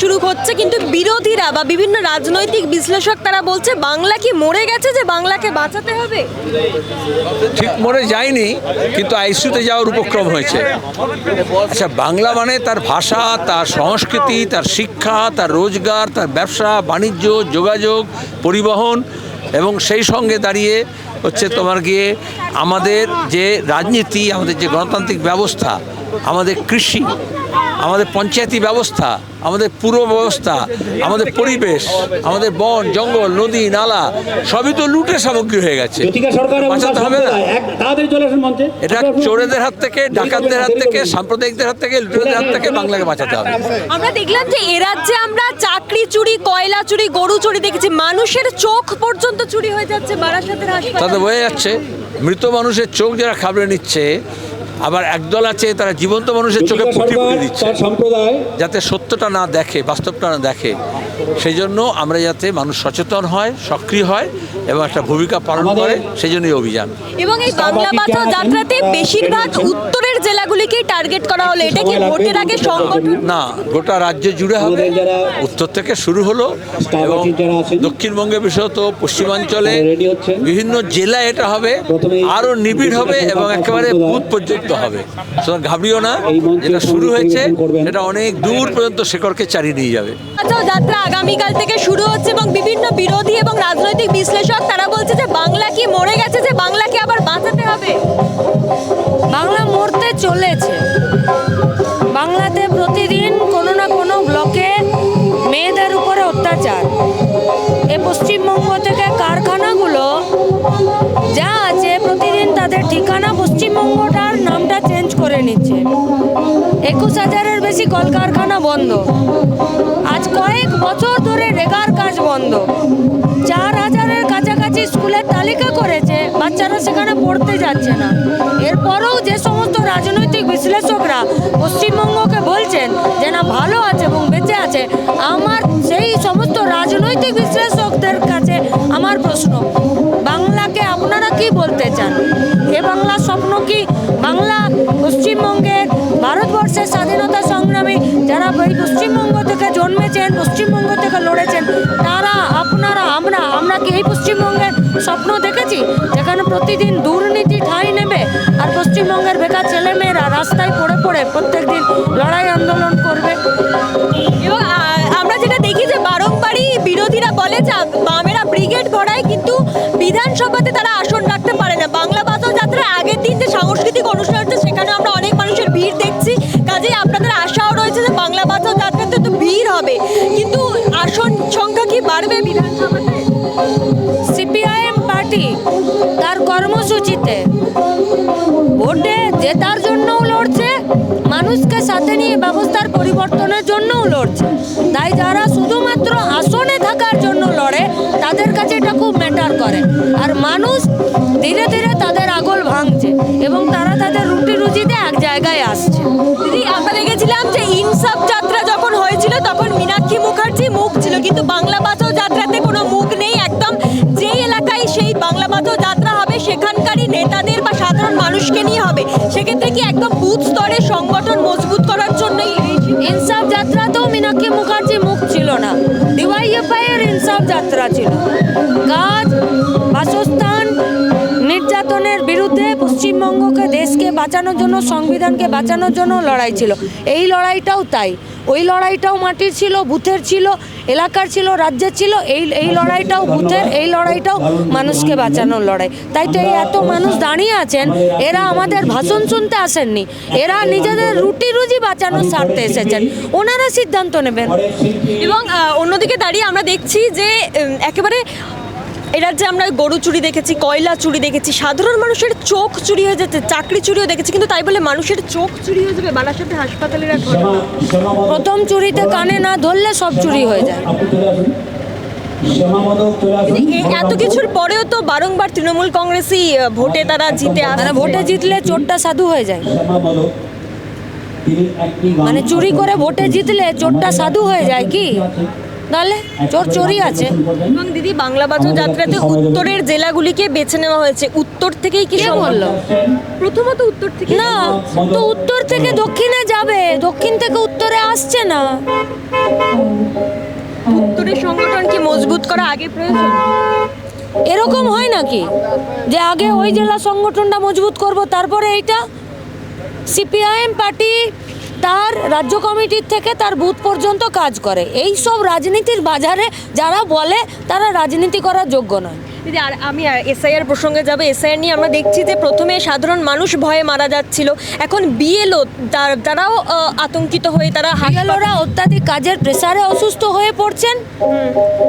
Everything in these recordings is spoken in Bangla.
শুরু হচ্ছে, কিন্তু বিরোধীরা বা বিভিন্ন রাজনৈতিক বিশ্লেষক তারা বলছে, বাংলা কি মরে গেছে যে বাংলাকে বাঁচাতে হবে? ঠিক মরে যায়নি, কিন্তু আইসিউতে যাওয়ার উপক্রম হয়েছে। আচ্ছা বাংলা মানে তার ভাষা, তার সংস্কৃতি, তার শিক্ষা, তার রোজগার, তার ব্যবসা, বাণিজ্য, যোগাযোগ, পরিবহন, এবং সেই সঙ্গে দাঁড়িয়ে হচ্ছে তোমার গিয়ে আমাদের যে রাজনীতি আমাদের যে গণতান্ত্রিক ব্যবস্থা আমাদের কৃষি আমাদের পঞ্চায়েতি ব্যবস্থা আমাদের পুরো ব্যবস্থা আমাদের পরিবেশ আমাদের বন জঙ্গল নদী নালা সবই তো লুটের সামগ্রী হয়ে গেছে। বাঁচাতে হবে না। এটা চোরেদের হাত থেকে ডাকাতদের হাত থেকে সাম্প্রদায়িকদের হাত থেকে লুটেদের হাত থেকে বাংলাকে বাঁচাতে হবে। আমরা দেখলাম যে এ রাজ্যে আমরা চাকরি চুরি চুরি গরু চুরি দেখেছি মানুষের চোখ পর্যন্ত চুরি হয়ে যাচ্ছে বারাসাতের তাতে হাসপাতালে বোঝা যাচ্ছে মৃত মানুষের চোখ যারা খাবড়ে নিচ্ছে আবার একদল আছে তারা জীবন্ত মানুষের চোখে পুঁটি পুঁটি দিচ্ছে যাতে সত্যটা না দেখে বাস্তবটা না দেখে সেই জন্য আমরা যাতে মানুষ সচেতন হয় সক্রিয় হয় এবং একটা ভূমিকা পালন করে সেই জন্যই অভিযান এবং এই বাংলা আছেন? যাত্রাতে বেশিরভাগ। উত্তরের জেলাগুলিকেই টার্গেট করা হলো এটা কি ভোটের আগে সংগঠন না গোটা রাজ্য জুড়ে হবে উত্তর থেকে শুরু হলো এবং। দক্ষিণবঙ্গে বিশেষত পশ্চিমাঞ্চলে। বিভিন্ন জেলায় এটা হবে প্রথমেই আরও নিবিড় হবে এবং একেবারে। বুথ পর্যন্ত হবে সুতরাং ঘাবড়িও না যেটা শুরু হয়েছে এটা অনেক দূর পর্যন্ত শেকড়কে চালিয়ে নিয়ে যাবে বাঁচাও যাত্রা আগামীকাল থেকে শুরু হচ্ছে এবং বিভিন্ন বিরোধী এবং রাজনৈতিক বিশ্লেষক তারা বলছে যে বাংলা কি মরে গেছে যে বাংলাকে আবার বাঁচাতে হবে চলেছে। বাংলাতে প্রতিদিন কোনো না কোনো ব্লকে মেয়েদের উপরে অত্যাচার। এ পশ্চিমবঙ্গ থেকে কারখানাগুলো যা আছে, প্রতিদিন তাদের ঠিকানা পশ্চিমবঙ্গটার নামটা চেঞ্জ করে নিচ্ছে। একুশ হাজারের বেশি কলকারখানা বন্ধ। আজ কয়েক বছর ধরে রেগার কাজ বন্ধ। চার হাজারের কাছাকাছি স্কুলের তালিকা করেছে, বাচ্চারা সেখানে পড়তে যাচ্ছে না। এরপরেও যে সমস্ত রাজনৈতিক পশ্চিমবঙ্গকে বলছেন যে না, ভালো আছে এবং বেঁচে আছে। আমার সেই সমস্ত রাজনৈতিক বিশ্লেষকদের কাছে আমার প্রশ্ন, বাংলাকে আপনারা কি বলতে চান? এ বাংলা স্বপ্ন কি? বাংলা পশ্চিমবঙ্গের ভারতবর্ষের স্বাধীনতা সংগ্রামী যারা এই পশ্চিমবঙ্গ থেকে জন্মেছেন, পশ্চিমবঙ্গ থেকে লড়েছেন তারা আপনারা, আমরা আমরা কি এই পশ্চিমবঙ্গের স্বপ্ন দেখেছি? যেখানে প্রতিদিন দুর্নীতি ঠাঁই নেবে আর পশ্চিমবঙ্গের বেকার ছেলেমেয়েরা রাস্তায় পড়ে পড়ে প্রত্যেকদিন লড়াই আন্দোলন করবে। আমরা যেটা দেখি যে বারংবারই বিরোধীরা বলে যে, বামেরা ব্রিগেড ভরায় কিন্তু বিধানসভাতে তারা আসন রাখতে পারে না। বাংলা বাঁচাও যাত্রার আগের দিন যে সাংস্কৃতিক অনুষ্ঠান হচ্ছে সেখানে আমরা অনেক মানুষের ভিড় দেখছি। কাজেই আপনাদের আশাও রয়েছে যে বাংলা বাঁচাও যাত্রাতে তো ভিড় হবে। কর্মসূচিতে ভোটে জেতার জন্যও লড়ছে, মানুষকে সাথে নিয়ে ব্যবস্থার পরিবর্তনের জন্যও লড়ছে। তাই যারা শুধুমাত্র আসনে থাকার জন্য লড়ে, তাদের কাছে এটা খুব ম্যাটার করে। আর মানুষ ধীরে ধীরে তাদের সেক্ষেত্রে কি একদম বুথ স্তরে সংগঠন মজবুত করার জন্যই? ইনসাফ যাত্রাতেও মীনাক্ষী মুখার্জি মুখ ছিল না। ডিওয়াইএফআই এর ইনসাফ যাত্রা ছিল। পশ্চিমবঙ্গকে দেশকে বাঁচানোর জন্য সংবিধানকে বাঁচানোর জন্য লড়াই ছিল। এই লড়াইটাও তাই। ওই লড়াইটাও মাটির ছিল বুথের ছিল এলাকার ছিল রাজ্যের ছিল এই এই লড়াইটাও বুথের এই লড়াইটাও মানুষকে বাঁচানোর লড়াই। তাই তো এই এত মানুষ দাঁড়িয়ে আছেন এরা আমাদের ভাষণ শুনতে আসেননি। এরা নিজেদের রুটি রুজি বাঁচানোর স্বার্থে এসেছেন। ওনারা সিদ্ধান্ত নেবেন। এবং অন্যদিকে দাঁড়িয়ে আমরা দেখছি যে একেবারে এরা যে আমরা গরু চুরি দেখেছি, কয়লা চুরি দেখেছি, সাধারণ মানুষের চোখ চুরি হয়ে যাচ্ছে, চাকরি চুরিও দেখেছি, কিন্তু তাই বলে মানুষের চোখ চুরি হয়ে যাবে? বালাসাতে হাসপাতালের ঘটনা। প্রথম চুরিতে কানে না ধরলে সব চুরি হয়ে যায়। এত কিছুর পরেও তো বারংবার তৃণমূল কংগ্রেসই ভোটে তারা জিতে আসে ভোটে জিতলে চোরটা সাধু হয়ে যায়। মানে চুরি করে ভোটে জিতলে চোরটা সাধু হয়ে যায় কি? তাহলে চোর চোরই আছে। এবং দিদি বাংলা বাজার যাত্রাতে উত্তরের জেলাগুলিকে বেছে নেওয়া হয়েছে। উত্তর থেকেই কি বলল? প্রথমত উত্তর থেকে না তো উত্তর থেকে দক্ষিণে যাবে। দক্ষিণ থেকে উত্তরে আসছে না। উত্তরের সংগঠন কি মজবুত করা আগে প্রয়োজন? এরকম হয় নাকি? যে আগে ওই জেলা সংগঠনটা মজবুত করব তারপরে এইটা? সিপিআইএম পার্টি রাজ্য কমিটির থেকে তার বুথ পর্যন্ত কাজ করে। এই সব রাজনীতির বাজারে যারা বলে তারা রাজনীতি করার যোগ্য নয়। দিদি আর আমি এসআইআর প্রসঙ্গে যাবে। এসআইআর নিয়ে আমরা দেখছি যে প্রথমে সাধারণ মানুষ ভয়ে মারা যাচ্ছিল। এখন বিএলও তারাও আতঙ্কিত হয়ে তারা হাসপাতাল হাসপাতালরা অত্যাধিক কাজের প্রেসারে অসুস্থ হয়ে পড়ছেন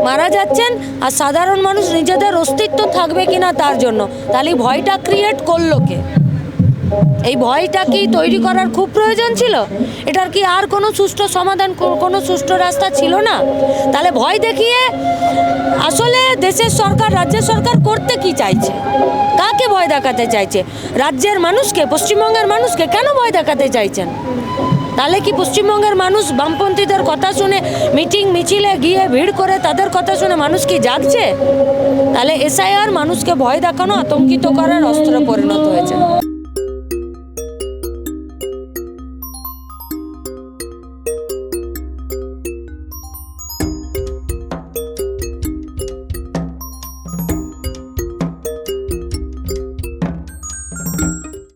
মারা যাচ্ছেন আর সাধারণ মানুষ নিজেদের অস্তিত্ব থাকবে কিনা তার জন্য। তাহলে ভয়টা ক্রিয়েট করল কে? এই ভয়টা কি তৈরি করার খুব প্রয়োজন ছিল? এটার কি আর কোনো সুষ্ঠু সমাধান কোনো সুষ্ঠু রাস্তা ছিল না? তাহলে ভয় দেখিয়ে আসলে দেশের সরকার, রাজ্যের সরকার করতে কি চাইছে? কাকে ভয় দেখাতে চাইছে? রাজ্যের মানুষকে, পশ্চিমবঙ্গের মানুষকে কেন ভয় দেখাতে চাইছেন? তাহলে কি পশ্চিমবঙ্গের মানুষ বামপন্থীদের কথা শুনে, মিটিং মিছিলে গিয়ে ভিড় করে তাদের কথা শুনে মানুষ কি জাগছে? তাহলে এসআইআর মানুষকে ভয় দেখানো, আতঙ্কিত করার অস্ত্রে পরিণত হয়েছে।